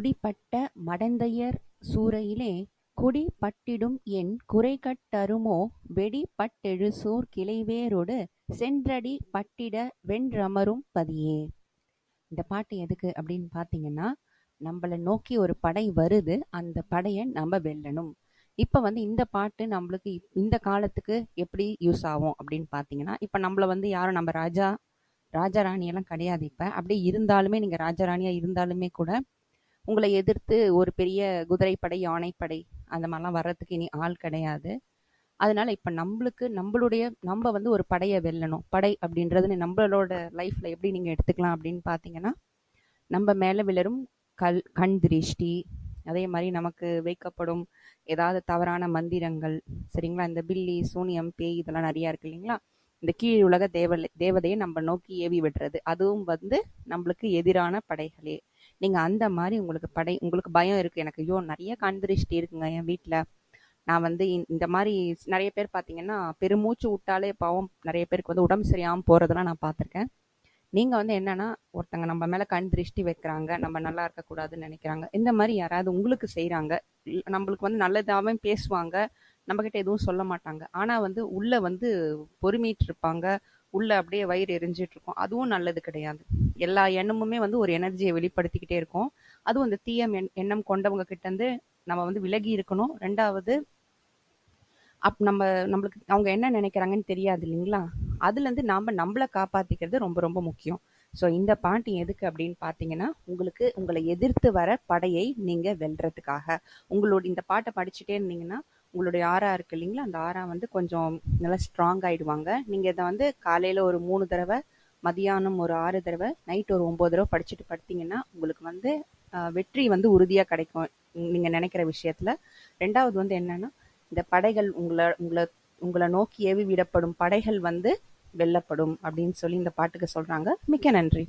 துடிபட்ட மடந்தையர் சூறையிலே குடி பட்டிடும் என் குறைகட் வெடி பட்டெழுசூர் கிளைவேரொடு சென்றடி பட்டிட வென்றமரும் பதியே. இந்த பாட்டு எதுக்கு அப்படின்னு பார்த்தீங்கன்னா, நம்மளை நோக்கி ஒரு படை வருது. அந்த படையை நம்ம வெல்லணும். இப்போ வந்து இந்த பாட்டு நம்மளுக்கு இப் இந்த காலத்துக்கு எப்படி யூஸ் ஆகும் அப்படின்னு பார்த்தீங்கன்னா, இப்போ நம்மள வந்து யாரும் நம்ம ராஜா ராஜா ராணியெல்லாம் கிடையாது இப்போ அப்படியே இருந்தாலுமே நீங்கள் ராஜா ராணியாக இருந்தாலுமே கூட, உங்களை எதிர்த்து ஒரு பெரிய குதிரைப்படை, யானைப்படை அந்த மாதிரிலாம் வர்றதுக்கு இனி ஆள் கிடையாது. அதனால இப்போ நம்மளுக்கு நம்மளுடைய நம்ம வந்து ஒரு படையை வெல்லணும். படை அப்படின்றது நம்மளோட லைஃப்பில் எப்படி நீங்கள் எடுத்துக்கலாம் அப்படின்னு பார்த்தீங்கன்னா, நம்ம மேலே விழரும் கல் கண் திருஷ்டி, அதே மாதிரி நமக்கு வைக்கப்படும் ஏதாவது தவறான மந்திரங்கள், சரிங்களா? இந்த பில்லி, சூனியம், பேய் இதெல்லாம் நிறையா இருக்கு இல்லைங்களா? இந்த கீழ் உலக தேவலை தேவதையை நம்ம நோக்கி ஏவி விடுறது. அதுவும் வந்து நம்மளுக்கு எதிரான படைகளே. நீங்க அந்த மாதிரி உங்களுக்கு படை உங்களுக்கு பயம் இருக்கு. எனக்கு ஐயோ! நிறைய கண்திருஷ்டி இருக்குங்க என் வீட்ல. நான் வந்து இந்த மாதிரி நிறைய பேர் பார்த்தீங்கன்னா, பெருமூச்சு விட்டாலே பாவம் நிறைய பேருக்கு வந்து உடம்பு சரியாமல் போறதெல்லாம் நான் பார்த்துருக்கேன். நீங்க வந்து என்னன்னா, ஒருத்தங்க நம்ம மேல கண் திருஷ்டி வைக்கிறாங்க. நம்ம நல்லா இருக்கக்கூடாதுன்னு நினைக்கிறாங்க இந்த மாதிரி யாராவது உங்களுக்கு செய்யறாங்க நம்மளுக்கு வந்து நல்லதாகவே பேசுவாங்க. நம்மகிட்ட எதுவும் சொல்ல மாட்டாங்க. ஆனா வந்து உள்ள வந்து பொறுமிட்டு இருப்பாங்க. உள்ள அப்படியே வயிறு எரிஞ்சிட்டு இருக்கும். அதுவும் நல்லது கிடையாது. எல்லா எண்ணமுமே வந்து ஒரு எனர்ஜியை வெளிப்படுத்திக்கிட்டே இருக்கும். அதுவும் இந்த தீய எண்ணம் கொண்டவங்க கிட்ட இருந்து நம்ம வந்து விலகி இருக்கணும். ரெண்டாவது அப் நம்ம நம்மளுக்கு அவங்க என்ன நினைக்கிறாங்கன்னு தெரியாது இல்லைங்களா? அதுலேருந்து நாம் நம்மளை காப்பாற்றிக்கிறது ரொம்ப ரொம்ப முக்கியம். ஸோ இந்த பாட்டு எதுக்கு அப்படின்னு பார்த்தீங்கன்னா, உங்களுக்கு உங்களை எதிர்த்து வர படையை நீங்கள் வெல்றதுக்காக. உங்களோட இந்த பாட்டை படிச்சுட்டே இருந்தீங்கன்னா, உங்களுடைய ஆறா இருக்கு இல்லைங்களா? அந்த ஆறா வந்து கொஞ்சம் நல்லா ஸ்ட்ராங் ஆயிடுவாங்க. நீங்க இதை வந்து காலையில ஒரு மூணு தடவை மதியானம் ஒரு ஆறு தடவை நைட் ஒரு ஒம்பது தடவை படிச்சுட்டு படுத்தீங்கன்னா, உங்களுக்கு வந்து வெற்றி வந்து உறுதியா கிடைக்கும். நீங்க நினைக்கிற விஷயத்துல. ரெண்டாவது வந்து என்னன்னா, இந்த படைகள் உங்களை உங்களை உங்களை நோக்கி ஏவி விடப்படும் படைகள் வந்து வெல்லப்படும் அப்படின்னு சொல்லி இந்த பாட்டுக்கு சொல்றாங்க. மிக்க நன்றி.